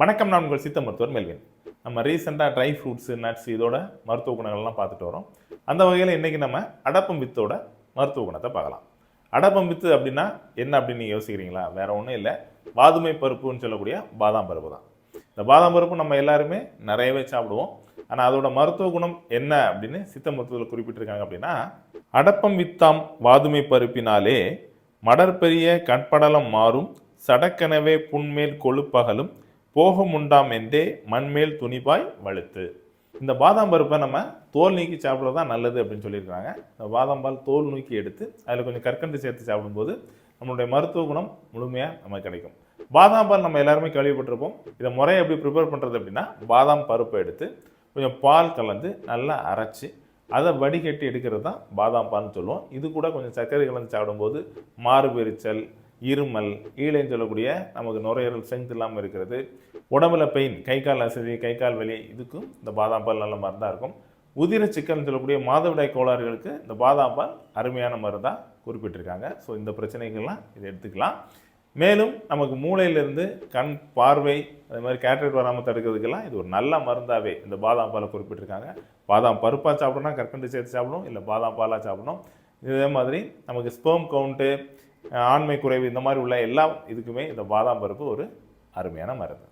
வணக்கம் நான் உங்கள் சித்த மருத்துவர் மெல்வின். நம்ம ரீசெண்டாக ட்ரை ஃப்ரூட்ஸு நட்ஸ் இதோட மருத்துவ குணங்கள்லாம் பார்த்துட்டு வரோம். அந்த வகையில் இன்றைக்கி நம்ம அடப்பம் வித்தோட மருத்துவ குணத்தை பார்க்கலாம். அடப்பம் வித்து அப்படின்னா என்ன அப்படின்னு யோசிக்கிறீங்களா? வேறு ஒன்றும் இல்லை. வாதுமை பருப்புன்னு சொல்லக்கூடிய பாதாம் பருப்பு தான். இந்த பாதாம் பருப்பு நம்ம எல்லாருமே நிறையவே சாப்பிடுவோம். ஆனால் அதோட மருத்துவ குணம் என்ன அப்படின்னு சித்த மருத்துவத்தில் குறிப்பிட்டிருக்காங்க அப்படின்னா அடப்பம் வித்தாம் வாதுமை பருப்பினாலே மடற்பெரிய கற்படலம் மாறும் சடக்கெனவே புண்மேல் கொழுப்பகலும் போகம் உண்டாம் என்றே மண்மேல் துணிப்பாய் வழுத்து. இந்த பாதாம் பருப்பை நம்ம தோல் நீக்கி சாப்பிட்றது தான் நல்லது அப்படின்னு சொல்லியிருக்காங்க இந்த பாதாம் பால் தோல் நீக்கி எடுத்து அதில் கொஞ்சம் கற்கண்டு சேர்த்து சாப்பிடும்போது நம்மளுடைய மருத்துவ குணம் முழுமையாக நமக்கு கிடைக்கும். பாதாம் பால் நம்ம எல்லாருமே கேள்விப்பட்டிருப்போம். இதை முறையை எப்படி ப்ரிப்பேர் பண்ணுறது அப்படின்னா பாதாம் பருப்பை எடுத்து கொஞ்சம் பால் கலந்து நல்லா அரைச்சி அதை வடிகட்டி எடுக்கிறது தான் பாதாம் பால்னு சொல்லுவோம். இது கூட கொஞ்சம் சர்க்கரை கலந்து சாப்பிடும்போது மாறுபெரிச்சல் இருமல் ஈழைன்னு சொல்லக்கூடிய நமக்கு நுரையீரல் ஸ்ட்ரென்த் இல்லாமல் இருக்கிறது. உடம்புல பெயின் கை கால் அசதி கை கால் வலி இதுக்கும் இந்த பாதாம் பால் நல்ல மருந்தாக இருக்கும். உதிர சிக்கல்னு சொல்லக்கூடிய மாதவிடாய் கோளாறுகளுக்கு இந்த பாதாம் பால் அருமையான மருந்தாக குறிப்பிட்டிருக்காங்க. ஸோ இந்த பிரச்சனைகள்லாம் இதை எடுத்துக்கலாம். மேலும் நமக்கு மூளையிலிருந்து கண் பார்வை அது மாதிரி கேட்ரேட் வராமல் தடுக்கிறதுக்கெல்லாம் இது ஒரு நல்ல மருந்தாகவே இந்த பாதாம் பாலை குறிப்பிட்டிருக்காங்க. பாதாம் பருப்பாக சாப்பிடணும் கற்கண்டு சேர்த்து சாப்பிடணும் இல்லை பாதாம் பாலாக சாப்பிடணும். இதே மாதிரி நமக்கு ஸ்பேம் கவுண்ட்டு ஆண்மை குறைவு இந்த மாதிரி உள்ள எல்லா இதுக்குமே இந்த பாதாம் பருப்பு ஒரு அருமையான மருந்து.